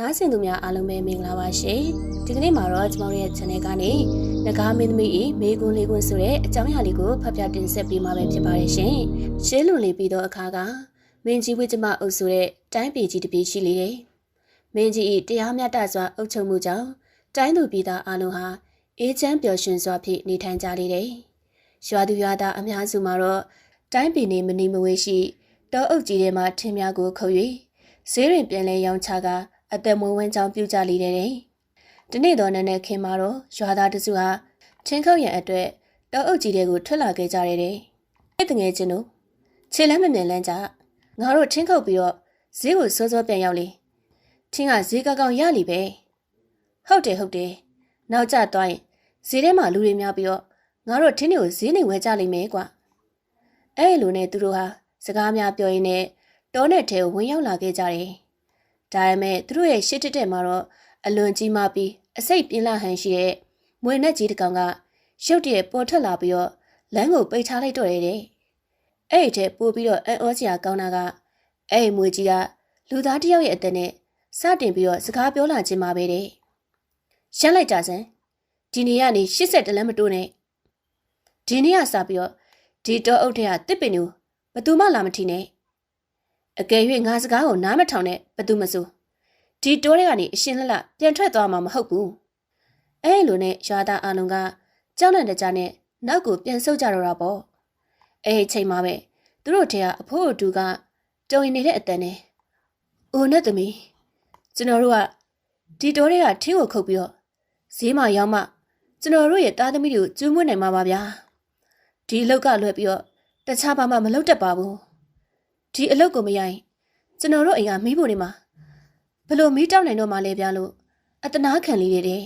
နားဆင်သူများအားလုံးပဲမင်္ဂလာပါရှင်ဒီကနေ့မှာတော့ကျွန်တော်တို့ရဲ့ channel ကနေငကားမင်းသမီး၏မေကွန်းလေးကွန်းဆိုတဲ့အကြောင်းအရာလေးကိုဖတ်ပြတင်ဆက်ပေးမှာပဲဖြစ်ပါတယ်ရှင်ရှင်းလွန်လေးပြီးတော့အခါကမင်းကြီးဝိကျမအုပ်ဆိုတဲ့တိုင်းပြည်ကြီးတစ်ပြည်ရှိလေတယ်မင်းကြီး၏တရားမျှတစွာအုပ်ချုပ်မှုကြောင့်တိုင်းသူပြည်သားအလုံးဟာအေးချမ်းပျော်ရွှင်စွာဖြင့်နေထိုင်ကြလေတယ်ရွာသူရွာသားအများစုမှာတော့တိုင်းပြည်နေမနေမဝေးရှိတောအုပ်ကြီးထဲမှာထင်းများကိုခုတ်၍ဈေးရင်ပြန်လဲရောင်းချက အသက်မွေးဝမ်းကြောင်းပြုကြလေတယ်တဲ့။ဒီနေ့တော့နည်းနည်းခင်းမှာတော့ရွာသားတစုဟာချင်းခုတ်ရန်အတွက်တောအုပ်ကြီးတွေကိုထွက်လာခဲ့ကြတယ်တဲ့။အဲ့တငယ်ချင်းတို့ခြေလမ်းမမြင်လန်းကြငါတို့ချင်းခုတ်ပြီးတော့ဈေးကိုစောစောပြန်ရောက်လေ။ချင်းကဈေးကောက်ကောက်ရလီပဲ။ဟုတ်တယ်ဟုတ်တယ်။နောက်ကျသွားရင်ဈေးထဲမှာလူတွေများပြီးတော့ငါတို့ထင်းတွေကိုဈေးနေဝဲကြလိမ့်မယ်ကွာ။အဲ့လိုနဲ့သူတို့ဟာစကားများပြောရင်းနဲ့တောနဲ့ထဲကိုဝင်ရောက်လာခဲ့ကြတယ်။ ဒါပေမဲ့သူတို့ရဲ့ရှစ်တက်တက်မှာတော့အလွန်ကြီးမားပြီးအစိတ်ပြင်းလာဟန်ရှိတဲ့မွေနဲ့ကြီးတစ်ကောင်ကရုတ်တရက်ပေါ်ထွက်လာပြီးတော့လမ်းကိုပိတ်ထားလိုက်တော့တယ်တဲ့။အဲ့ဒီထဲပို့ပြီးတော့အံ့ဩစရာကောင်းတာကအဲ့ဒီမွေကြီးကလူသားတစ်ယောက်ရဲ့အသက်နဲ့စတင်ပြီးတော့စကားပြောလာခြင်းပါပဲတဲ့။ရှင်းလိုက်ကြစမ်းဒီနေ့ကနေ80တလမ်းမတိုးနဲ့ဒီနေ့ကစပြီးတော့ဒီတော့အုပ်ထက်ကတစ်ပင်ကိုဘသူမှလာမထီနဲ့ အကယ်၍ငါစကားကိုနားမထောင်နဲ့ဘသူမစိုးဒီတိုးတွေကနေအရှင်လလပြန်ထွက်သွားမှာမဟုတ်ဘူးအဲလိုနဲ့ရွာသားအလုံးကကြောက်လန့်တကြားနဲ့နောက်ကိုပြန်ဆုတ်ကြတော့တာပေါ့အဲအချိန်မှာပဲသူတို့ထဲကအဖိုးအတူကတုံရင်နေတဲ့အတန်နဲ့အိုနဲ့သမီးကျွန်တော်တို့ကဒီတိုးတွေကထင်းကိုခုတ်ပြီးတော့ဈေးမှာရောက်မှကျွန်တော်တို့ရဲ့သားသမီးတွေကိုကျွေးမွေးနိုင်မှာပါဗျာဒီအလောက်ကလွှဲပြီးတော့တခြားဘာမှမလုပ်တတ်ပါဘူး ဒီအလုပ်ကိုမရရင်ကျွန်တော်တို့အိမ်ကမီးဖို့နေမှာဘလို့မီးတောက်နိုင်တော့မှလဲဗျာလို့အတနာခံလေးတဲ့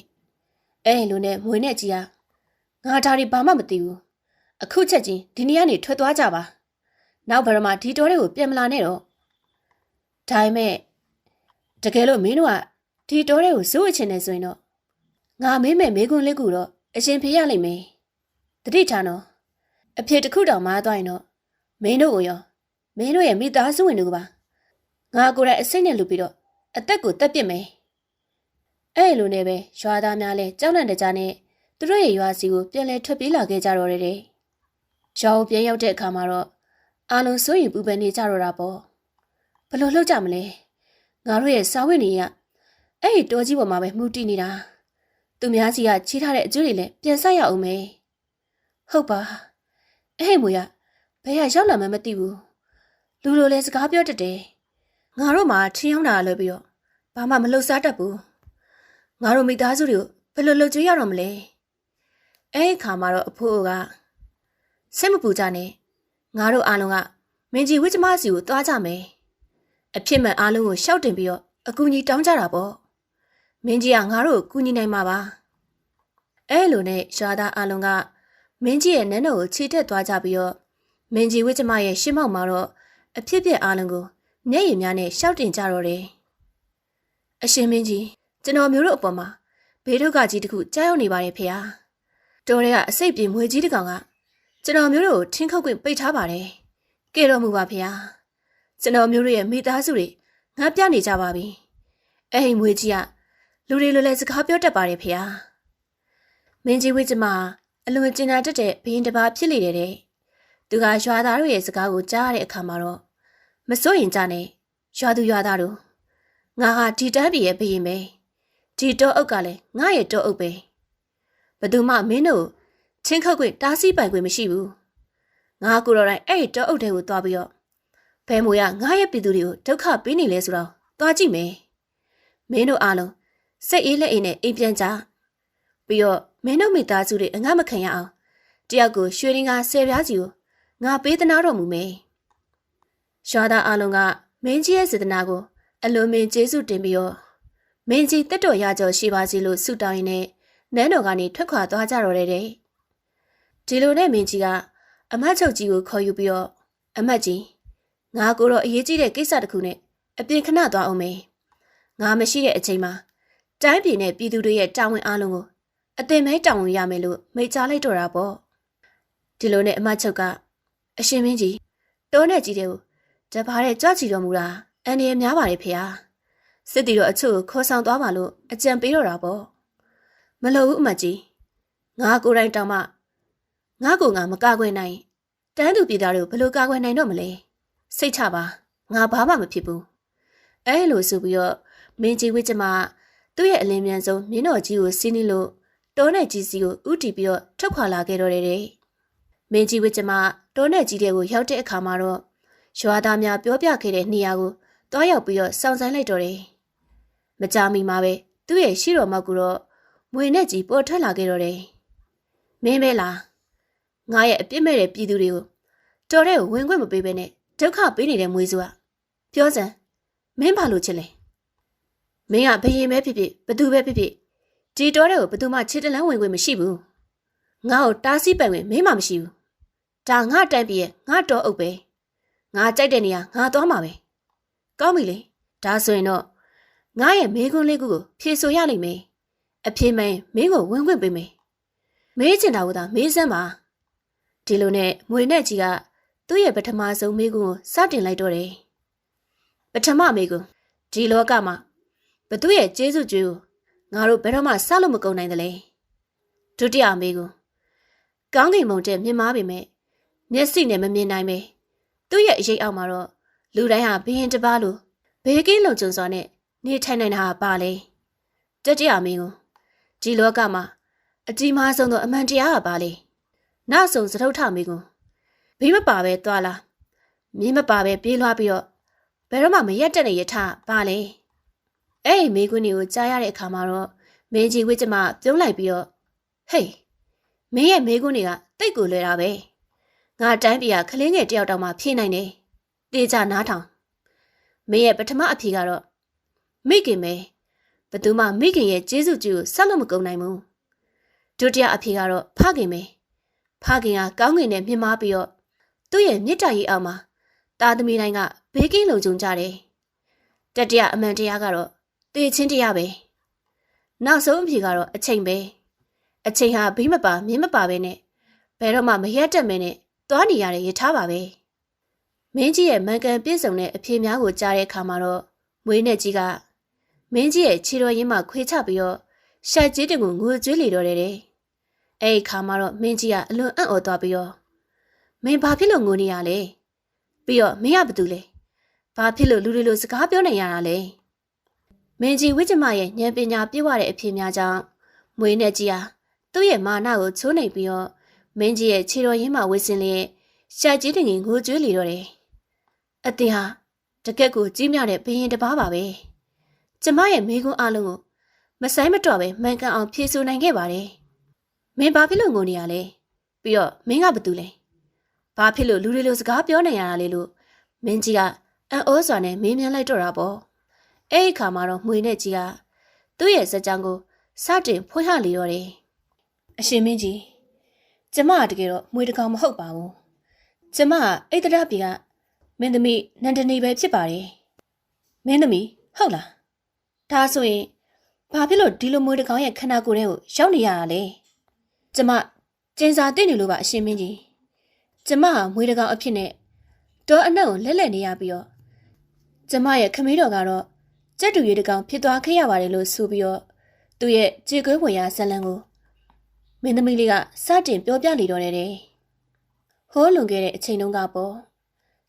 အဲလိုနဲ့မွေနဲ့ကြီးဟာငါဒါတွေဘာမှမသိဘူးအခုချက်ချင်းဒီနေ့ကနေထွက်သွားကြပါနောက်ဘရမဒီတော်တွေကိုပြန်မလာနဲ့တော့ဒါပေမဲ့တကယ်လို့မင်းတို့ကဒီတော်တွေကိုစိုးအချင်နေဆိုရင်တော့ငါမေးမယ်မေးခွန်းလေးကူတော့အရှင်ဖေးရလိမ့်မယ်တတိထားနော်အဖေတစ်ခုတောင်မားသွားရင်တော့မင်းတို့ကိုရော မင်းတို့ရဲ့မိသားစုဝင်တို့ကပါငါကိုယ်တိုင်အစိတ်နဲ့လူပြီးတော့အသက်ကိုတက်ပစ်မယ်အဲ့လိုနဲ့ပဲရွာသားများလဲကြောက်လန့်တကြားနဲ့သူတို့ရဲ့ရွာစီကိုပြန်လဲထွက်ပြေးလာခဲ့ကြတော့တယ်တဲ့ရွာကိုပြန်ရောက်တဲ့အခါမှာတော့အာလုံးစိုးရင်ပူပန်နေကြတော့တာပေါ့ဘယ်လိုလုပ်ကြမလဲငါတို့ရဲ့စာဝတ်နေရအဲ့ဒီတောကြီးပေါ်မှာပဲမှုတည်နေတာသူများစီကချီးထားတဲ့အကျိုးတွေလည်းပြန်ဆက်ရအောင်မယ်ဟုတ်ပါအဲ့မွေရဘယ်ရရောက်လာမှမသိဘူး လူလိုလဲစကားပြောတတ်တယ်ငါတို့မှထင်းရောက်တာလွယ်ပြီးတော့ဘာမှမလှုပ်ရှားတတ်ဘူးငါတို့မိသားစုတွေကိုဘယ်လိုလှုပ်ကြွေးရတော့မလဲအဲ့ဒီခါမှာတော့အဖိုးကစိတ်မပူကြနဲ့ငါတို့အားလုံးကမင်းကြီးဝိကျမစီကိုသွားကြမယ်အဖြစ်မှန်အားလုံးကိုရှောက်တင်ပြီးတော့အကူကြီးတောင်းကြတာပေါ့မင်းကြီးကငါတို့ကိုကူညီနိုင်မှာပါအဲ့လိုနဲ့ရွာသားအားလုံးကမင်းကြီးရဲ့နန်းတော်ကိုခြေတက်သွားကြပြီးတော့မင်းကြီးဝိကျမရဲ့ရှင်းမောက်မှာတော့ အဖြစ်ပြက်အားလုံးကိုမျက်ရည်များနဲ့ရှောက်တင်ကြတော့တယ်။အရှင်မင်းကြီးကျွန်တော်မျိုးတို့အပေါ်မှာဘေးဒုက္ခကြီးတစ်ခုကြားရောက်နေပါတယ်ဖေဟာ။တော်ရဲကအစိတ်ပြေမွေကြီးတစ်ကောင်ကကျွန်တော်မျိုးတို့ကိုထင်းခုတ်ခွင့်ပိတ်ထားပါတယ်။ကဲတော်မူပါဖေဟာ။ကျွန်တော်မျိုးတို့ရဲ့မိသားစုတွေငါပြနေကြပါပြီ။အဲ့ဒီမွေကြီးကလူတွေလိုလဲစကားပြောတတ်ပါတယ်ဖေဟာ။မင်းကြီးဝိကျမအလွန်ကျင်နာတတ်တဲ့ဘရင်တစ်ပါးဖြစ်လေတယ်တဲ့။ သူကရွာသားတို့ရဲ့စကားကိုကြားရတဲ့အခါမှာတော့မစိုးရင်ကြနဲ့ရွာသူရွာသားတို့ငါဟာဒီတန်းပြည်ရဲ့ဘရင်ပဲဒီတောအုပ်ကလည်းငါရဲ့တောအုပ်ပဲဘယ်သူမှမင်းတို့ချင်းခောက်ခွင့်တားဆီးပိုင်ခွင့်မရှိဘူးငါကိုယ်တော်တိုင်အဲ့ဒီတောအုပ်တွေကိုသွားပြီးတော့ဘဲမိုးရငါရဲ့ပြည်သူတွေကိုဒုက္ခပေးနေလဲဆိုတော့သွားကြည့်မယ်မင်းတို့အားလုံးစိတ်အေးလက်အေးနဲ့အိမ်ပြန်ကြပြီးတော့မင်းတို့မိသားစုတွေအငတ်မခံရအောင်တယောက်ကိုရွှေရင်းကဆယ်ပြားစီကို ငါပေးသနာတော်မူမယ်ရွာသားအလုံးကမင်းကြီးရဲ့စေတနာကိုအလွန်မင်းကျေးဇူးတင်ပြီးတော့မင်းကြီးတက်တော်ရကြောရှိပါစေလို့ဆုတောင်းရင်းနဲ့နန်းတော်ကနေထွက်ခွာသွားကြတော့တယ်တဲ့ဒီလိုနဲ့မင်းကြီးကအမတ်ချုပ်ကြီးကိုခေါ်ယူပြီးတော့အမတ်ကြီးငါကိုတော့အရေးကြီးတဲ့ကိစ္စတစ်ခုနဲ့အပြင်ခဏသွားအောင်မယ်ငါမရှိတဲ့အချိန်မှာတိုင်းပြည်နဲ့ပြည်သူတွေရဲ့တာဝန်အားလုံးကိုအသင်မဲတောင်းဝင်ရမယ်လို့မိတ်ကြားလိုက်တော့တာပေါ့ဒီလိုနဲ့အမတ်ချုပ်က အရှင်မင်းကြီးတောနဲ့ကြီးတဲ့ကိုတပါးတဲ့ကြွချီတော်မူတာအန်ဒီရများပါတယ်ဖေဟာစစ်တီတော့အချို့ကိုခေါ်ဆောင်သွားပါလို့အကြံပေးတော့တာပေါ့မလို့ဘူးအမကြီးငါကိုယ်တိုင်တောင်မှငါကိုငါမကာကွယ်နိုင်တန်းသူပြည်သားတွေကိုဘယ်လိုကာကွယ်နိုင်တော့မလဲစိတ်ချပါငါဘာမှမဖြစ်ဘူးအဲလိုဆိုပြီးတော့မင်းကြီးဝိကျမသူ့ရဲ့အလင်းမြန်ဆုံးမြင်းတော်ကြီးကိုစီးနှီးလို့တောနဲ့ကြီးစီကိုဥတီပြီးတော့ထွက်ခွာလာခဲ့တော့တယ်တဲ့မင်းကြီးဝိကျမ တောနဲ့ကြီးတဲ့ကိုရောက်တဲ့အခါမှာတော့ရွာသားများပြောပြခဲ့တဲ့နေရာကိုတွားရောက်ပြီးတော့စောင့်ဆိုင်လိုက်တော့တယ်မကြမီမှာပဲသူ့ရဲ့ရှိတော်မောက်ကတော့မွေနဲ့ကြီးပေါ်ထွက်လာခဲ့တော့တယ်မင်းပဲလားငါရဲ့အပြစ်မဲ့တဲ့ပြည်သူတွေကိုတော်တဲ့ကိုဝင်ခွင့်မပေးဘဲနဲ့ဒုက္ခပေးနေတဲ့မွေစုကပြောစမ်းမင်းဘာလို့ချစ်လဲမင်းကဘယင်ပဲဖြစ်ဖြစ်ဘသူပဲဖြစ်ဖြစ်ဒီတော်တဲ့ကိုဘသူမှချစ်တလန်းဝင်ခွင့်မရှိဘူးငါ့ကိုတားဆီးပိုင်ခွင့်မင်းမှမရှိဘူး ဒါငါတိုင်ပြရဲ့ငါတော်အုပ်ပဲငါကြိုက်တဲ့နေရာငါသွားမှာပဲကောင်းပြီလေဒါဆိုရင်တော့ငါရဲ့မေးခွန်းလေးခုကိုဖြေဆိုရလိမ့်မယ်အဖြေမင်းမင်းကိုဝင်ခွင့်ပေးမယ်မေးချင်တာကသာမေးစမ်းပါဒီလိုနဲ့မွေနဲ့ကြီးကသူ့ရဲ့ပထမဆုံးမေးခွန်းကိုစတင်လိုက်တော့တယ်ပထမမေးခွန်းဒီလောကမှာဘသူရဲ့ကျေးဇူးကြွေးကိုငါတို့ဘယ်တော့မှစလို့မကုန်နိုင်သလဲဒုတိယမေးခွန်းကောင်းကင်မုန်တဲ့မြင်မာပေမဲ့ မျက်စိနဲ့မမြင်နိုင်ပဲသူ့ရဲ့အရေးအောက်မှာတော့လူတိုင်းဟာဘင်းတစ်ပါးလိုဘေးကင်းလုံခြုံစွာနဲ့နေထိုင်နိုင်တာဟာပါလေတတိယမင်းကိုဒီလောကမှာအကြီးမားဆုံးသောအမှန်တရားကပါလေနောက်ဆုံးသထုထမင်းကိုဘေးမပါပဲသွားလာမြင်းမပါပဲပြေးလွှားပြီးတော့ဘယ်တော့မှမရက်တက်နေရထပါလေအဲ့ဒီမိကွန်းတွေကိုကြားရတဲ့အခါမှာတော့မင်းကြီးဝိကျမပြုံးလိုက်ပြီးတော့ဟေးမင်းရဲ့မိကွန်းတွေကတိတ်ကိုလွယ်တာပဲ ငါတိုင်းပြည်ကခလင်းငယ်တယောက်တောင်မှဖြေနိုင်တယ်တေချာနားထောင်မင်းရဲ့ပထမအဖြေကတော့မိခင်ပဲဘသူမှမိခင်ရဲ့ကျေးဇူးကြီးကိုဆက်လို့မကုန်နိုင်ဘူးဒုတိယအဖြေကတော့ဖခင်ပဲဖခင်ကကောင်းကင်နဲ့မြင်မာပြီးတော့သူ့ရဲ့မြစ်တာရေးအောင်မှာတာသမီတိုင်းကဘေးကင်းလုံခြုံကြတယ်တတိယအမှန်တရားကတော့တေချင်းတရားပဲနောက်ဆုံးအဖြေကတော့အချိန်ပဲအချိန်ဟာဘေးမပါမြင်းမပါပဲနဲ့ဘယ်တော့မှမရက်တက်မဲနဲ့ သွားနေရတဲ့ရထားပါပဲမင်းကြီးရဲ့မန်ကန်ပြည့်စုံတဲ့အဖြေများကိုကြားတဲ့အခါမှာတော့မွေးနဲ့ကြီးကမင်းကြီးရဲ့ခြေတော်ရင်းမှာခွေချပြီးတော့ရှာကြီးတင်ကိုငိုကြွေးလေတော့တယ်တဲ့အဲ့ဒီခါမှာတော့မင်းကြီးကအလွန်အံ့ဩသွားပြီးတော့မင်းဘာဖြစ်လို့ငိုနေရလဲပြီးတော့မင်းကဘာတူလဲဘာဖြစ်လို့လူတွေလိုစကားပြောနေရတာလဲမင်းကြီးဝိဇ္ဇမရဲ့ဉာဏ်ပညာပြည့်ဝတဲ့အဖြစ်များကြောင့်မွေးနဲ့ကြီးဟာသူ့ရဲ့မာနကိုချိုးနှိမ်ပြီးတော့ မင်းကြီးရဲ့ခြေတော်ရင်းမှာဝစ်စင်လျက်ရှာကြီးတင်ငိုကြွေးလေတော့တယ်အတင်ဟာတကက်ကိုကြီးမြတဲ့ဘရင်တစ်ပါးပါပဲကျမရဲ့မိကွန်းအလုံးကိုမဆိုင်မတော့ပဲမှန်ကန်အောင်ဖြေဆိုနိုင်ခဲ့ပါတယ်မင်းဘာဖြစ်လို့ငိုနေရလဲပြီးတော့မင်းကဘာတူလဲဘာဖြစ်လို့လူတွေလိုစကားပြောနေရတာလဲလို့မင်းကြီးကအံ့ဩစွာနဲ့မေးမြန်းလိုက်တော့တာပေါ့အဲ့ဒီခါမှာတော့မှွေနဲ့ကြီးကသူ့ရဲ့စကြောင်းကိုစတင်ဖွင့်ဟလေတော့တယ်အရှင်မင်းကြီး ကျမကတကယ်တော့မှွေတကောင်မဟုတ်ပါဘူးကျမကအိတ်တရပြည်ကမင်းသမီးနန္ဒနီပဲဖြစ်ပါတယ်မင်းသမီးဟုတ်လားဒါဆိုရင်ဘာဖြစ်လို့ဒီလိုမွေးတကောင်ရဲ့ခန္ဓာကိုယ်ထဲကိုရောက်နေရတာလဲကျမကျင်စာသိနေလို့ပါအရှင်မင်းကြီးကျမဟာမွေးတကောင်အဖြစ်နဲ့တောအနှက်ကိုလက်လက်နေရပြီးတော့ကျမရဲ့ခမည်းတော်ကတော့ကြက်တူရည်တကောင်ဖြစ်သွားခဲ့ရပါတယ်လို့ဆိုပြီးတော့သူ့ရဲ့ကြေကွဲဝင်ရဇလံကို မင်းသမီးလေးကစတင်ပြောပြလေတော့တယ်တဲ့ဟိုးလွန်ခဲ့တဲ့အချိန်တုန်းကပေါ့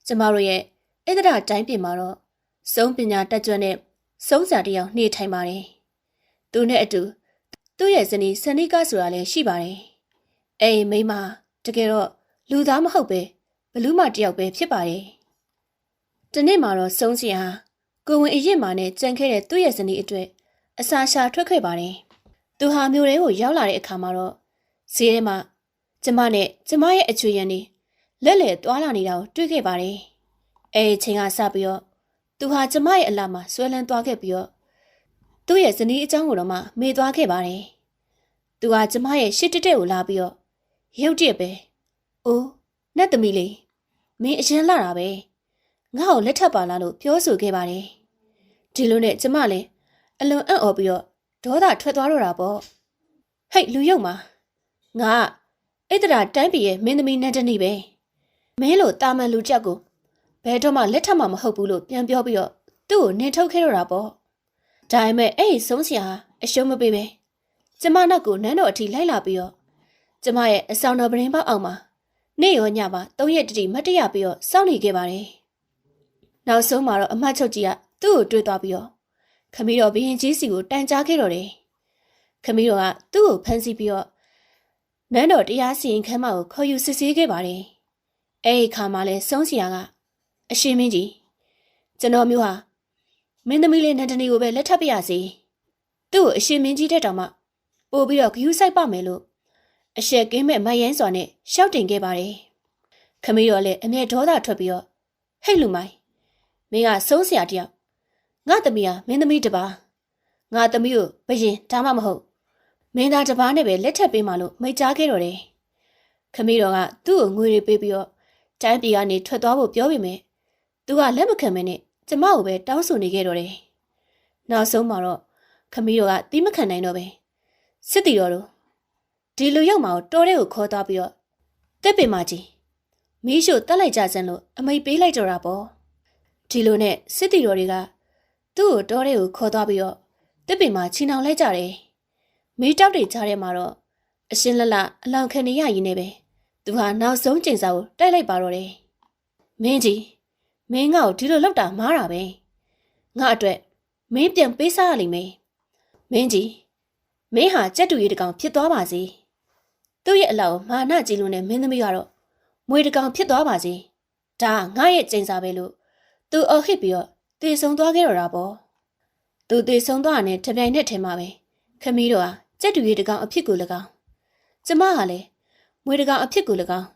ကျမတို့ရဲ့ဣဒရာတိုင်းပြည်မှာတော့စုံပညာတက်ကြွတဲ့စုံးစာတယောက်နေထိုင်ပါတယ်။သူနဲ့အတူသူ့ရဲ့ဇနီးဆန်နီကာဆိုတာလည်းရှိပါတယ်။အဲ့ဒီမိန်းမတကယ်တော့လူသားမဟုတ်ပဲဘလူးမတယောက်ပဲဖြစ်ပါတယ်။ဒီနေ့မှာတော့စုံးစီဟာကိုဝင်အရင်မာနဲ့ကြံခဲ့တဲ့သူ့ရဲ့ဇနီးအတွက်အစာရှာထွက်ခဲ့ပါတယ်။သူဟာမြို့ထဲကိုရောက်လာတဲ့အခါမှာတော့ ဈေးထဲမှာကျမနဲ့ကျမရဲ့အချွေရန်နေလက်လက်သွားလာနေတာကိုတွေ့ခဲ့ပါတယ်။အဲချိန်ကစပြီးတော့သူဟာကျမရဲ့အလာမှာဆွဲလန်းသွားခဲ့ပြီးတော့သူ့ရဲ့ဇနီးအကြောင်းကိုတော့မှမေ့သွားခဲ့ပါတယ်။သူဟာကျမရဲ့ရှစ်တက်တက်ကိုလာပြီးတော့ရုတ်တရက်ပဲ။အိုးနတ်သမီးလေးမင်းအရင်လာတာပဲ။ငါ့ကိုလက်ထပ်ပါလားလို့ပြောဆိုခဲ့ပါတယ်။ဒီလိုနဲ့ကျမလည်းအလွန်အံ့ဩပြီးတော့ဒေါသထွက်သွားတော့တာပေါ့။ဟဲ့လူယုံမှာ ငါဣတရာတိုင်းပြည်ရဲ့မင်းသမီးနတ်တနီပဲ။မင်းလိုတာမန်လူချက်ကိုဘယ်တော့မှလက်ထပ်မှာမဟုတ်ဘူးလို့ပြန်ပြောပြီးတော့သူ့ကိုနင်ထုတ်ခဲ့တော့တာပေါ့ဒါပေမဲ့အဲ့ဒီဆုံးစရာအရှုံးမပေးပဲကျမနောက်ကိုနန်းတော်အထိလိုက်လာပြီးတော့ကျမရဲ့အဆောင်တော်ပရင်ပေါက်အောင်မှာနေ့ရောညပါ၃ရက်တတိမတ်တရပြီးတော့စောင့်နေခဲ့ပါတယ်နောက်ဆုံးမှာတော့အမတ်ချုပ်ကြီးကသူ့ကိုတွေ့သွားပြီးတော့ခမီးတော်ဘရင်ကြီးစီကိုတန်ကြားခဲ့တော့တယ်ခမီးတော်ကသူ့ကိုဖမ်းဆီးပြီးတော့ နန်းတော်တရားစီရင်ခန်းမကိုခေါ်ယူစစ်ဆေးခဲ့ပါတယ်။အဲဒီခါမှလဲဆုံးစီယာကအရှင်မင်းကြီးကျွန်တော်မျိုးဟာမင်းသမီးလေးနန္ဒနီကိုပဲလက်ထပ်ပြရစီ။သူ့ကိုအရှင်မင်းကြီးတဲ့တောင်မှပို့ပြီးတော့ဂယူးဆိုင်ပါမယ်လို့အရှက်ကင်းမဲ့မယန်းစွာနဲ့ရှောက်တင်ခဲ့ပါတယ်။ခမီးတော်လည်းအမြဲဒေါသထွက်ပြီးတော့ဟဲ့လူမိုင်မင်းကဆုံးစရာတယောက်ငါသမီးဟာမင်းသမီးတပါငါသမီးကိုဘယင်ဒါမှမဟုတ် မင်းသားတစ်ပါးနဲ့ပဲလက်ထပ်ပေးမှလို့မိတ်ကြားခဲ့တော်တယ်ခမီးတော်ကသူ့ကိုငွေတွေပေးပြီးတော့တိုင်းပြည်ကနေထွက်သွားဖို့ပြောပေမဲ့သူကလက်မခံမနဲ့ကျမကိုပဲတောင်းဆိုနေခဲ့တော့တယ်။နောက်ဆုံးမှာတော့ခမီးတော်ကတီးမခံနိုင်တော့ပဲစစ်တီတော်တို့ဒီလူရောက်မှာတော်တဲ့ကိုခေါ်သွားပြီးတော့တက်ပင်မကြီးမီးရှို့တက်လိုက်ကြစမ်းလို့အမိတ်ပေးလိုက်ကြတာပေါ့ဒီလိုနဲ့စစ်တီတော်တွေကသူ့ကိုတော်တဲ့ကိုခေါ်သွားပြီးတော့တက်ပင်မချီနှောင်လိုက်ကြတယ် မီးတောက်တွေကြားထဲမှာတော့အရှင်းလလအလောင်ခံနေရရင်နဲ့ပဲသူဟာနောက်ဆုံးကျင်စာကိုတိုက်လိုက်ပါတော့တယ်မင်းကြီးမင်းငါ့ကိုဒီလိုလောက်တာမားတာပဲငါအတွက်မင်းပြန်ပေးစားရလိမ့်မယ်မင်းကြီးမင်းဟာကြက်တူရီတကောင်ဖြစ်သွားပါစေသူ့ရဲ့အလောက်မာနကြီးလုံးနဲ့မင်းသမီးကတော့မွေတကောင်ဖြစ်သွားပါစေဒါငါရဲ့ကျိန်စာပဲလို့သူအော်ဟစ်ပြီးတော့တေဆုံသွားခဲ့တော့တာပေါ့သူတေဆုံသွားတဲ့တပြိုင်နက်ထဲမှာပဲခမီးတို့ဟာ ကြက်တူရီတကောင်အဖြစ်ကို၎င်းကျမဟာလည်းမွေတကောင်အဖြစ်ကို၎င်း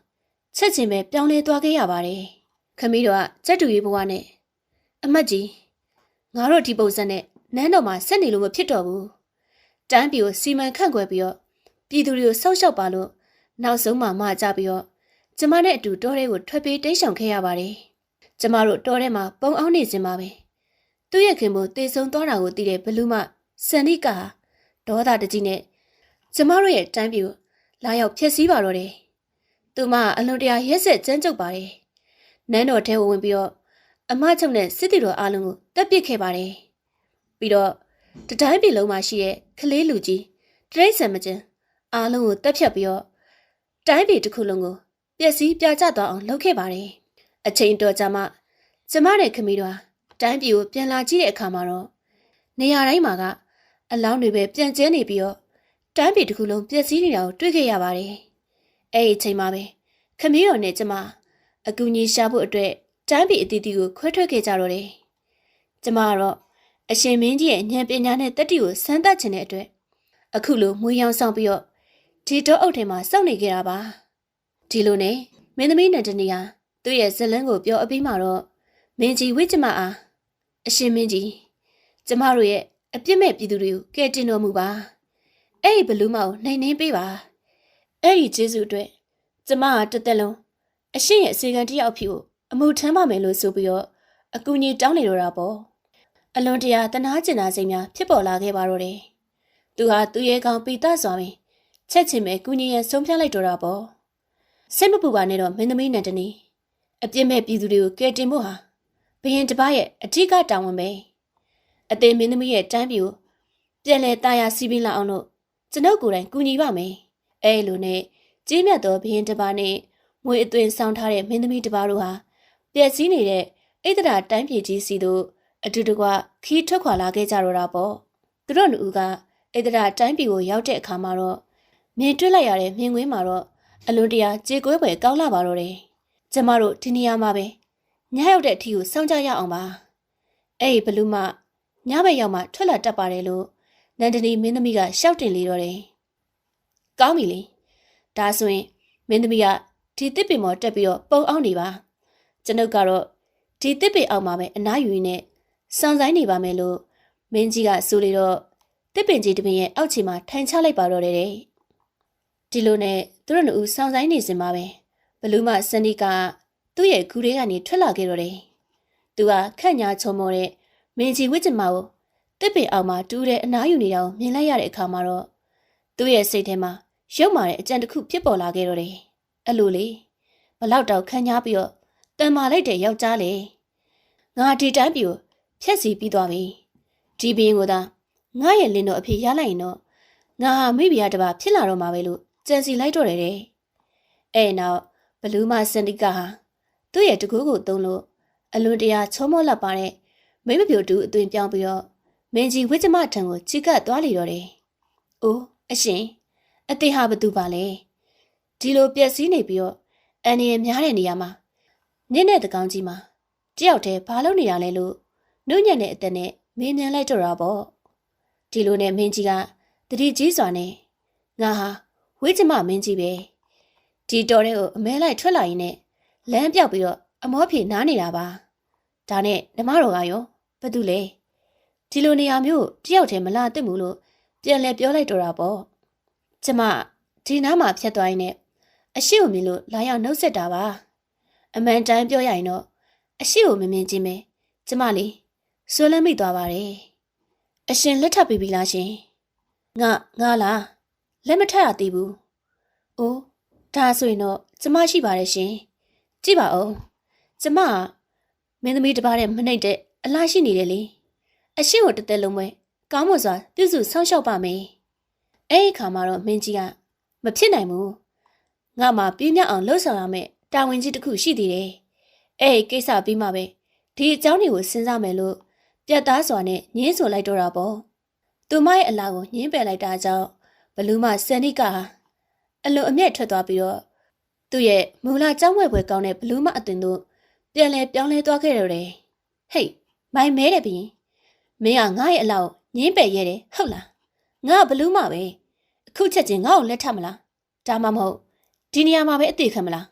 ချက်ချင်းပဲပြောင်းလဲသွားခဲ့ရပါတယ်ခမီးတို့ကစက်တူရေးဘဝနဲ့အမတ်ကြီးငါတို့ဒီပုံစံနဲ့နန်းတော်မှာဆက်နေလို့မဖြစ်တော့ဘူးတန်းပြည်ကိုစီမံခန့်ခွဲပြီးတော့ပြည်သူတွေကိုစောက်ရှောက်ပါလို့နောက်ဆုံးမှမကြပြီးတော့ကျမနဲ့အတူတောထဲကိုထွက်ပြေးတိမ်းရှောင်ခဲ့ရပါတယ်ကျမတို့တောထဲမှာပုံအောင်နေစင်ပါပဲသူ့ရဲ့ခင်မို့တေဆုံသွားတာကိုသိတဲ့ဘလူးမစန္ဒိကာ ဒေါသတကြီးနဲ့ကျမတို့ရဲ့တန်းပြည်ကိုလာရောက်ဖျက်ဆီးပါတော့တယ်သူမအလွန်တရာရက်ဆက်ကြမ်းကြုတ်ပါတယ်နန်းတော်ထဲကိုဝင်ပြီးတော့အမချုပ်နဲ့စစ်တီတော်အားလုံးကိုတက်ပစ်ခဲ့ပါတယ်။ပြီးတော့တတိုင်းပြည်လုံးမှာရှိတဲ့ကလေးလူကြီးတရိတ်ဆန်မကျန်အားလုံးကိုတက်ဖြတ်ပြီးတော့တိုင်းပြည်တစ်ခုလုံးကိုပျက်စီးပြာကျသွားအောင်လုပ်ခဲ့ပါတယ်။အချိန်တော်ကြာမှကျမနဲ့ခမီးတို့တိုင်းပြည်ကိုပြန်လာကြည့်တဲ့အခါမှာတော့နေရာတိုင်းမှာက အလောင်းတွေပဲပြန်ကျဲနေပြီးတော့တိုင်းပြည်တစ်ခုလုံးပျက်စီးနေတာကိုတွေ့ခဲ့ရပါတယ်။အဲ့ဒီအချိန်မှာပဲခမီးတော်နဲ့ကျမအကူကြီးရှာဖို့အတွက်တန်းပြည်အတီးတီကိုခွဲထွက်ခဲ့ကြတော့တယ်။ကျမကတော့အရှင်မင်းကြီးရဲ့ဉာဏ်ပညာနဲ့တတိကိုစမ်းသပ်ခြင်းတဲ့အတွက်အခုလိုမွေးရောင်ဆောင်ပြီးတော့ဒီတော့အုပ်ထဲမှာစောင့်နေခဲ့တာပါ။ဒီလိုနဲ့မင်းသမီးနန္ဒနီဟာသူ့ရဲ့ဇလန်းကိုပြောအပြီးမှာတော့မင်းကြီးဝိကျမအားအရှင်မင်းကြီးကျမတို့ရဲ့ အပြစ်မဲ့ပြည်သူတွေကိုကယ်တင်တော်မူပါ။အဲ့ဒီဘလူးမောင်နှိမ်နှင်းပေးပါ။အဲ့ဒီကျေးဇူးအတွက်ကျမဟာတစ်သက်လုံးအရှင်ရဲ့အစီကံတစ်ယောက်ဖြစ်ကိုအမှုထမ်းပါမယ်လို့ဆိုပြီးတော့အကူကြီးတောင်းနေတော့တာပေါ့အလွန်တရာတနာကျင်နာစိတ်များဖြစ်ပေါ်လာခဲ့ပါတော့တယ်သူဟာသူ့ရဲ့ကောင်ပိတစွာပင်ချက်ချင်းပဲကူညီရန်ဆုံးဖြတ်လိုက်တော့တာပေါ့စိတ်မပူပါနဲ့တော့မင်းသမီးနန္ဒနီအပြစ်မဲ့ပြည်သူတွေကိုကယ်တင်ဖို့ဟာဘရင်တစ်ပါးရဲ့အထူးကတာဝန်ပဲ အသေးမင်းသမီးရဲ့တန်းပြူပြန်လဲတာယာစီးပြီးလာအောင်လို့ကျွန်ုပ်ကိုယ်တိုင်ကူညီပါမယ်အဲလိုနဲ့ကြီးမြတ်သောဘရင်တစ်ပါးနဲ့မွေအသွင်ဆောင်ထားတဲ့မင်းသမီးတစ်ပါးတို့ဟာပျက်စီးနေတဲ့အိတ်တရာတိုင်းပြည်ကြီးစီတို့အတူတကွခီးထွက်ခွာလာခဲ့ကြတော့တာပေါ့သူတို့လူကအိတ်တရာတိုင်းပြည်ကိုရောက်တဲ့အခါမှာတော့မြင်တွေ့လိုက်ရတဲ့မြင်ကွင်းမှာတော့အလွန်တရာကြေကွဲပွဲကောင်းလာပါတော့တယ်ကျမတို့ဒီနေရာမှာပဲညရောက်တဲ့အထီကိုစောင့်ကြရအောင်ပါအဲ့ဒီဘလူးမ ညဘက်ရောက်မှထွက်လာတတ်ပါတယ်လို့နန္ဒနီမင်းသမီးကရှောက်တင်လေတော့တယ်ကောင်းပြီလေဒါဆိုရင်မင်းသမီးကဒီတစ်ပင်မော်တက်ပြီးတော့ပုံအောင်နေပါကျွန်ုပ်ကတော့ဒီတစ်ပင်အောင်မှာပဲအနားယူရင်းနဲ့စောင့်ဆိုင်နေပါမယ်လို့မင်းကြီးကဆိုလေတော့တစ်ပင်ကြီးတပင်ရဲ့အောက်ခြေမှာထိုင်ချလိုက်ပါတော့တယ်တဲ့ဒီလိုနဲ့သူတို့နှစ်ဦးစောင့်ဆိုင်နေစင်ပါပဲဘလူးမစနီကသူ့ရဲ့ဂူထဲကနေထွက်လာခဲ့တော့တယ်သူကခန့်ညာချုံမောတဲ့ မင်းကြီးဝစ်ကျမကိုတစ်ပင်အောင်မှာတူးတဲ့အနားယူနေတာကိုမြင်လိုက်ရတဲ့အခါမှာတော့သူ့ရဲ့စိတ်ထဲမှာရုပ်မာတဲ့အကြံတစ်ခုဖြစ်ပေါ်လာခဲ့တော့တယ်အဲ့လိုလေဘလောက်တောင်ခန့်ညားပြီးတော့တန်မာလိုက်တဲ့ယောက်ျားလေငါဒီတိုင်းပြိုဖြက်စီပြီးသွားပြီဒီဘင်းကိုသာငါရဲ့လင်းတော့အဖြစ်ရလိုက်ရင်တော့ငါဟာမိဖုရားတစ်ပါးဖြစ်လာတော့မှာပဲလို့ကြံစီလိုက်တော့တယ်တဲ့အဲ့နောက်ဘလူးမစန္ဒီကာဟာသူ့ရဲ့တကူးကိုသုံးလို့အလွန်တရာချုံးမောလက်ပါတဲ့ မိမပြိုတူအသွင်ပြောင်းပြီးတော့မင်းကြီးဝိဇ္ဇမထံကိုချီကပ်သွားလေတော့တယ်။အိုးအရှင်အသေးဟာဘသူပါလဲဒီလိုပြက်စီးနေပြီးတော့အန်ရများတဲ့နေရာမှာနင့်တဲ့တကောင်ကြီးမှာတယောက်တည်းဘာလုပ်နေရလဲလို့နှုတ်ညံ့တဲ့အသက်နဲ့မင်းမြန်လိုက်တော့တာပေါ့ဒီလိုနဲ့မင်းကြီးကတတိကြီးစွာနဲ့ငါဟာဝိဇ္ဇမမင်းကြီးပဲဒီတော်တဲ့ကိုအမဲလိုက်ထွက်လာရင်နဲ့လမ်းပြောက်ပြီးတော့အမောဖြေနားနေတာပါ ဒါနဲ့ဓမ္မတော်ကရောဘာတူလဲဒီလိုနေရာမျိုးတယောက်တည်းမလာသင့်ဘူးလို့ပြန်လဲပြောလိုက်တော့တာပေါ့ကျမဒီနားမှာဖြတ်သွားရင်နဲ့အရှိကိုမြင်လို့လာရောက်နှုတ်ဆက်တာပါအမှန်တမ်းပြောရရင်တော့အရှိကိုမမြင်ချင်းပဲကျမလေးဆွဲလန်းမိသွားပါတယ်အရှင်လက်ထပ်ပြီးပြီလားရှင်ငါငါလားလက်မထပ်ရသေးဘူးအိုးဒါဆိုရင်တော့ကျမရှိပါတယ်ရှင်ကြည့်ပါဦးကျမက မင်းသမီးတစ်ပါးနဲ့မနှိပ်တဲ့အလားရှိနေတယ်လေအရှိကိုတစ်သက်လုံးပဲကောင်းမွန်စွာပြုစုဆောင်းလျှောက်ပါမယ်အဲ့ဒီခါမှာတော့မင်းကြီးကမဖြစ်နိုင်ဘူးငါမှပြင်းပြအောင်လှုပ်ဆောင်ရမယ်တာဝန်ကြီးတစ်ခုရှိသေးတယ်အဲ့ဒီကိစ္စပြီးမှပဲဒီအကြောင်းတွေကိုစဉ်းစားမယ်လို့ပြတ်သားစွာနဲ့ညင်းဆိုလိုက်တော့တာပေါ့သူမရဲ့အလားကိုညင်းပယ်လိုက်တာကြောင့်ဘလူးမစန်နိကဟာအလိုအမျက်ထွက်သွားပြီးတော့သူ့ရဲ့မူလာကြောင်းဝဲပွဲကောင်းတဲ့ဘလူးမအသွင်တို့ ပြန်လဲပြောင်းလဲသွားခဲ့တော့တယ်ဟေးမိုင်မဲတယ်ဘရင်မင်းကငါ့ရဲ့အလောက်ညင်းပယ်ရဲတယ်ဟုတ်လားငါဘလူးမပဲအခုချက်ချင်းငါ့ကိုလက်ထပ်မလားဒါမှမဟုတ်ဒီနေရာမှာပဲအသေးခံမလား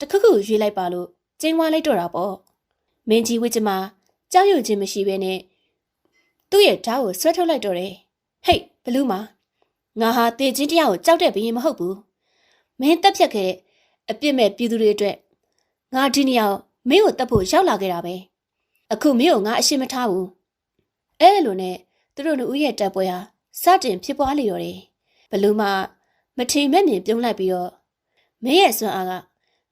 တခုခုရွေးလိုက်ပါလို့ကျင်းဝါလိုက်တော့တာပေါ့မင်းကြီးဝစ်ချမကြောက်ရွံ့ခြင်းမရှိဘဲနဲ့သူ့ရဲ့ဓာတ်ကိုဆွဲထုတ်လိုက်တော့တယ်ဟေးဘလူးမငါဟာတေချင်းတရားကိုကြောက်တဲ့ဘရင်မဟုတ်ဘူးမင်းတက်ဖြတ်ခဲ့တဲ့အပြစ်မဲ့ပြည်သူတွေအတွက်ငါဒီနေရာကို မင်းကိုတက်ဖို့ရောက်လာခဲ့တာပဲအခုမင်းကိုငါအရှင်းမထားဘူးအဲ့လိုနဲ့သူတို့နှစ်ဦးရဲ့တပ်ပွဲဟာစတင်ဖြစ်ပွားလေတော့တယ်ဘလူးမမထင်မဲ့မြင်ပြုံးလိုက်ပြီးတော့မင်းရဲ့စွမ်းအားက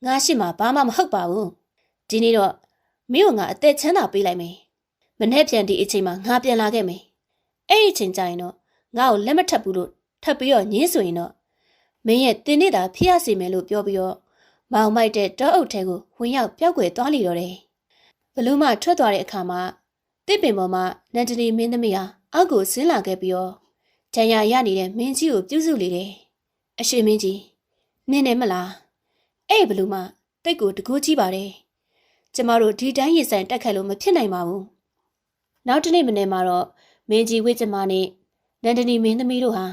ငါရှိမှဘာမှမဟုတ်ပါဘူးဒီနေ့တော့မင်းကငါအသက်ချမ်းသာပေးလိုက်မယ်မနေ့ပြန်ဒီအချိန်မှာငါပြန်လာခဲ့မယ်အဲ့ဒီအချိန်ကျရင်တော့ငါ့ကိုလက်မထပ်ဘူးလို့ထပ်ပြီးတော့ညင်းဆိုရင်တော့မင်းရဲ့တင်းနေတာဖျက်ရစီမယ်လို့ပြောပြီးတော့ မောင်မိုက်တဲ့တောအုပ်ထဲကိုဝင်ရောက်ပျောက်ကွယ်သွားလိတော့တယ်ဘလူးမထွက်သွားတဲ့အခါမှာတစ်ပင်ပေါ်မှာနန်တနီမင်းသမီးဟာအောက်ကိုဆင်းလာခဲ့ပြီးတော့ဂျန်ရရနေတဲ့မင်းကြီးကိုပြုစုလေတယ်အရှင်မင်းကြီးနင်းနေမလားအဲ့ဘလူးမတိတ်ကိုတကူးကြီးပါတယ်ကျမတို့ဒီတိုင်းရင်ဆိုင်တက်ခတ်လို့မဖြစ်နိုင်ပါဘူးနောက်တစ်နေ့မနေ့မှာတော့မင်းကြီးဝိကျမနဲ့နန္ဒနီမင်းသမီးတို့ဟာ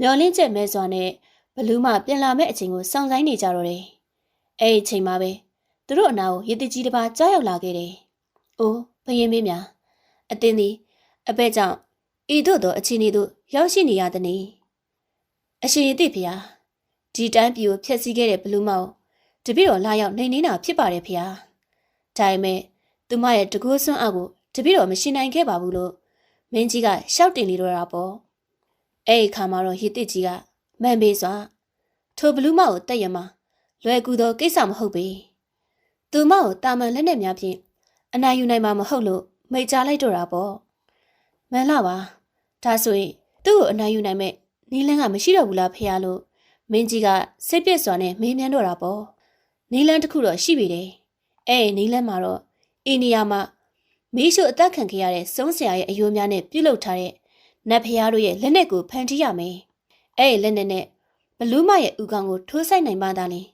မျော်လင့်ချက်မဲစွာနဲ့ဘလူးမပြန်လာမဲ့အချိန်ကိုစောင့်ဆိုင်းနေကြတော့တယ် အဲ့ဒီအချိန်မှာပဲသူတို့အနာကိုရည်တကြီးတစ်ပါးကြားရောက်လာခဲ့တယ်အိုးဘယင်းမင်းများအတင်းသည်အဘဲကြောင့်ဤသို့သောအခြေအနေသို့ရောက်ရှိနေရသည်နီအရှင်ရည်တိဖေဟာဒီတိုင်းပြည်ကိုဖျက်ဆီးခဲ့တဲ့ဘလူးမောင်တပည့်တော်လာရောက်နေနေတာဖြစ်ပါတယ်ဖေဟာဒါပေမဲ့သူမရဲ့တကူးစွန်းအပ်ကိုတပည့်တော်မရှိနိုင်ခဲ့ပါဘူးလို့မင်းကြီးကရှောက်တင်နေတော့တာပေါ့အဲ့ဒီခါမှာတော့ရည်တိကြီးကမှန်ပေးစွာထိုဘလူးမောင်ကိုတက်ရမှာ လွယ်ကူသောကိစ္စမဟုတ်ပေသူမကိုတာမန်လက်နဲ့များဖြင့်အနိုင်ယူနိုင်မှာမဟုတ်လို့မိတ်ချလိုက်တော့တာပေါ့မှန်လားပါဒါဆိုရင်သူ့ကိုအနိုင်ယူနိုင်မဲ့နီလန်းကမရှိတော့ဘူးလားဖေရလို့မင်းကြီးကစိတ်ပြည့်စွာနဲ့မေးမြန်းတော့တာပေါ့နီလန်းတစ်ခုတော့ရှိပြီတယ်အဲ့ဒီနီလန်းမှာတော့အင်းနီယာမှာမီးရှို့အသက်ခံခဲ့ရတဲ့စုံးဆရာရဲ့အယိုးများနဲ့ပြုတ်လုထားတဲ့နတ်ဖျားတို့ရဲ့လက်နက်ကိုဖန်တီးရမယ်အဲ့ဒီလက်နက်နဲ့ဘလူးမရဲ့ဥကောင်ကိုထိုးဆိုင်နိုင်မှသာလင်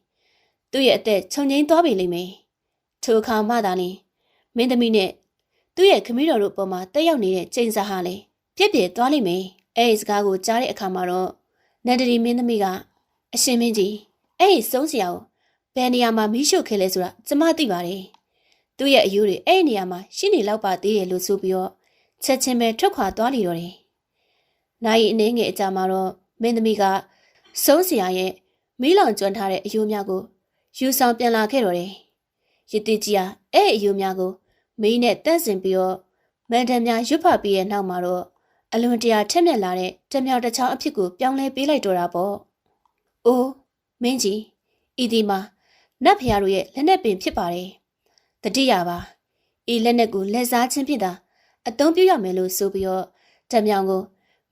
သူ့ရဲ့အသက်ခြုံငိမ့်သွားပြီလိမ့်မယ်ထိုအခါမှသာလင်မင်းသမီးနဲ့သူ့ရဲ့ခမည်းတော်တို့ပေါ်မှာတက်ရောက်နေတဲ့ကျိန်စာဟာလေပြက်ပြက်သွားလိမ့်မယ်အဲ့ဒီစကားကိုကြားတဲ့အခါမှာတော့နန္ဒရီမင်းသမီးကအရှင်မင်းကြီးအဲ့ဒီစုံးစရာကိုဘယ်နေရာမှာမီးရှို့ခဲ့လဲဆိုတာကျမသိပါတယ်သူ့ရဲ့အယူတွေအဲ့ဒီနေရာမှာရှိနေလောက်ပါသေးတယ်လို့ဆိုပြီးတော့ချက်ချင်းပဲထွက်ခွာသွားလိတော့တယ်နိုင်အနေငယ်အကြမှာတော့မင်းသမီးကစုံးစရာရဲ့မီးလောင်ကျွမ်းထားတဲ့အယိုးများကို ယူဆောင်ပြန်လာခဲ့တော့တယ်ရစ်တီကြီးကအဲ့အယိုးများကိုမီးနဲ့တန့်စင်ပြီးတော့မန်တန်များရွတ်ဖတ်ပြီးရဲ့နောက်မှာတော့အလွန်တရာထက်မြက်လာတဲ့တမြောင်တစ်ချောင်းအဖြစ်ကိုပြောင်းလဲပေးလိုက်တော့တာပေါ့။အိုးမင်းကြီးဤဒီမှာနတ်ဖျားတို့ရဲ့လက်နက်ပင်ဖြစ်ပါတယ်။တတိယပါဤလက်နက်ကိုလက်စားချင်းဖြင့်သာအသုံးပြုရမယ်လို့ဆိုပြီးတော့ဓာမြောင်ကို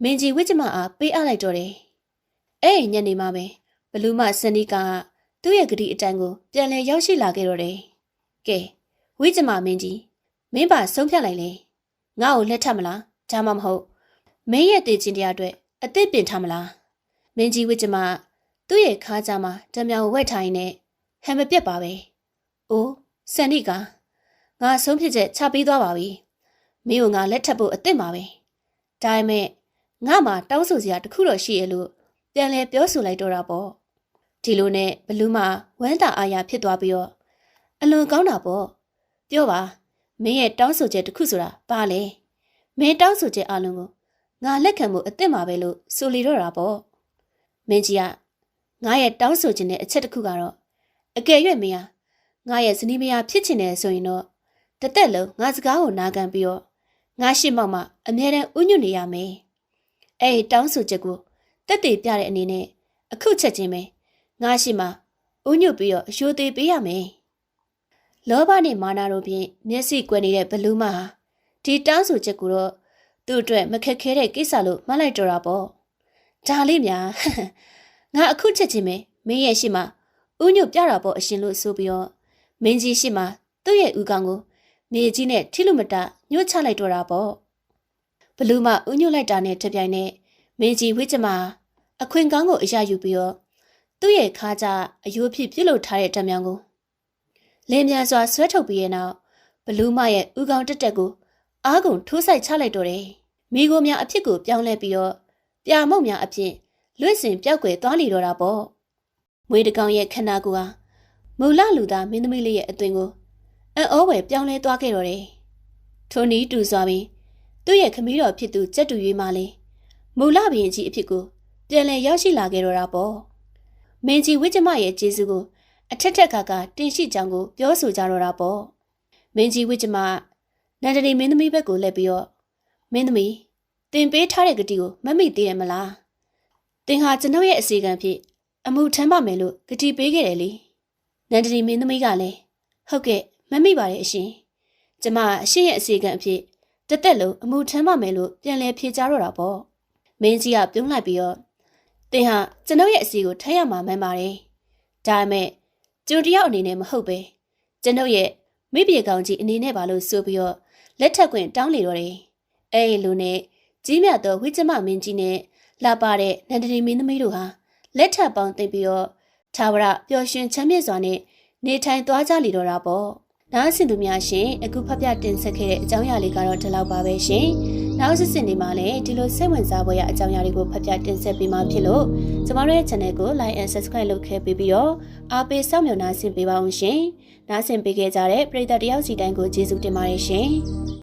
မင်းကြီးဝိကျမအားပေးအပ်လိုက်တော့တယ်။အဲ့ဒီညနေမှပဲဘလူးမစနီက သူ့ရဲ့ဂတိအတန်ကိုပြန်လည်ရောက်ရှိလာခဲ့တော့တယ်။ကဲဝိကျမမင်းကြီးမင်းပါဆုံးဖြတ်လိုက်လေ။ငါ့ကိုလက်ထပ်မလားဒါမှမဟုတ်မင်းရဲ့တည်ခြင်းတရားအတွက်အသစ်ပြင်ထားမလား။မင်းကြီးဝိကျမသူ့ရဲ့ခါးကြားမှာဓာမြောင်ကိုဝက်ထိုင်နေဟန်မပြတ်ပါပဲ။အိုးစန်နီကငါဆုံးဖြတ်ချက်ချပေးသွားပါပြီ။မင်းကငါလက်ထပ်ဖို့အသင့်ပါပဲ။ဒါပေမဲ့ငါမှတောင်းဆိုစရာတစ်ခုတော့ရှိရဲ့လို့ပြန်လဲပြောဆိုလိုက်တော့တာပေါ့။ ဒီလိုနဲ့ဘလူးမဝမ်းတာအာရဖြစ်သွားပြီးတော့အလွန်ကောင်းတာပေါ့။ပြောပါမင်းရဲ့တောင်းဆိုချက်တစ်ခုဆိုတာပါလေ။မင်းတောင်းဆိုချက်အလုံးကိုငါလက်ခံမှုအသင့်ပါပဲလို့ဆိုလီတော့တာပေါ့။မင်းကြီးကငါရဲ့တောင်းဆိုခြင်းတဲ့အချက်တစ်ခုကတော့အကယ်၍မင်းဟာငါရဲ့ဇနီးမယားဖြစ်ချင်တယ်ဆိုရင်တော့တစ်သက်လုံးငါစကားကိုနာခံပြီးတော့ငါရှိမောက်မှအမြဲတမ်းဥညွတ်နေရမယ်။အဲ့ဒီတောင်းဆိုချက်ကိုတက်တည်ပြတဲ့အနေနဲ့အခုချက်ချင်းပဲ ငါရှိမှဥညွတ်ပြီးတော့အယိုသေးပေးရမယ်။လောဘနဲ့မာနတို့ဖြင့်မျက်စိကွယ်နေတဲ့ဘလူးမဟာဒီတောင်းဆိုချက်ကိုတော့သူ့အတွက်မခက်ခဲတဲ့ကိစ္စလို့မှတ်လိုက်တော့တာပေါ့။ဒါလေးများငါအခုချက်ချင်းပဲမင်းရဲ့ရှိမှဥညွတ်ပြတာပေါ့အရှင်လို့ဆိုပြီးတော့မင်းကြီးရှိမှသူ့ရဲ့ဥကောင်ကိုမြေကြီးနဲ့ထိလူမတညှို့ချလိုက်တော့တာပေါ့ဘလူးမဥညွတ်လိုက်တာနဲ့တပြိုင်နက်မင်းကြီးဝိကျမအခွင့်ကောင်းကိုအရယူပြီးတော့ သူ့ရဲ့ခါကြအယိုးဖြစ်ပြုတ်လုထားတဲ့တံမြောင်ကိုလင်းမြန်စွာဆွဲထုတ်ပြီးရဲ့နောက်ဘလူးမရဲ့ဥကောင်တက်တက်ကိုအားကုန်ထိုးဆိုင်ချလိုက်တော့တယ်မိကိုများအဖြစ်ကိုပြောင်းလဲပြီးတော့ပြာမုတ်များအဖြစ်လွင့်စင်ပြောက်ွယ်သွားလီတော့တာပေါ့မွေးတကောင်ရဲ့ခန္ဓာကိုယ်ဟာမူလလူသားမင်းသမီးလေးရဲ့အသွင်ကိုအံ့ဩဝယ်ပြောင်းလဲသွားခဲ့တော့တယ်ထိုနည်းတူစွာပြီးသူ့ရဲ့ခမီးတော်ဖြစ်သူကြက်တူရွေးမှလည်းမူလဘရင်ကြီးအဖြစ်ကိုပြန်လည်ရောက်ရှိလာခဲ့တော့တာပေါ့ မင်းကြီးဝိကျမရဲ့ကျေးဇူးကိုအထက်ထက်ကကတင်ရှိကြောင်းကိုပြောဆိုကြတော့တာပေါ့မင်းကြီးဝိကျမနန္ဒနီမင်းသမီးဘက်ကိုလှည့်ပြီးတော့မင်းသမီးတင်ပေးထားတဲ့ဂတိကိုမမိသေးရမလားသင်ဟာကျွန်ုပ်ရဲ့အစီအကံဖြစ်အမှုထမ်းပါမယ်လို့ဂတိပေးခဲ့တယ်လေနန္ဒနီမင်းသမီးကလည်းဟုတ်ကဲ့မမိပါတယ်အရှင်ကျမအရှင်ရဲ့အစီအကံအဖြစ်တစ်သက်လုံးအမှုထမ်းပါမယ်လို့ပြန်လဲဖြေကြတော့တာပေါ့မင်းကြီးကပြုံးလိုက်ပြီးတော့ သင်ဟာကျွန်ုပ်ရဲ့အစီကိုထမ်းရမှာမှန်ပါတယ်ဒါပေမဲ့ကျုံတယောက်အနေနဲ့မဟုတ်ပဲကျွန်ုပ်ရဲ့မိပြေကောင်ကြီးအနေနဲ့ပါလို့ဆိုပြီးတော့လက်ထက်ခွင့်တောင်းလေတော့တယ်အဲ့ဒီလိုနဲ့ကြီးမြတ်သောဝိကျမမင်းကြီးနဲ့လာပါတဲ့နန္ဒနီမင်းသမီးတို့ဟာလက်ထပ်ပေါင်းသိပ်ပြီးတော့သာဝရပျော်ရွှင်ချမ်းမြေ့စွာနဲ့နေထိုင်သွားကြလီတော့တာပေါ့။ နားဆင်သူများရှင်အခုဖတ်ပြတင်ဆက်ခဲ့တဲ့အကြောင်းအရာလေးကတော့ဒီလောက်ပါပဲရှင်။နောက်စစ်စစ်နေမှာလည်းဒီလိုစိတ်ဝင်စားဖွယ်ရာအကြောင်းအရာတွေကိုဖတ်ပြတင်ဆက်ပေးမှာဖြစ်လို့ကျမတို့ရဲ့ channel ကို like and subscribe လုပ်ခဲ့ပြီးပြီးတော့အားပေးစောင့်မျှော်နားဆင်ပေးပါအောင်ရှင်။နားဆင်ပေးခဲ့ကြတဲ့ပရိသတ်တယောက်စီတိုင်းကိုကျေးဇူးတင်ပါတယ်ရှင်။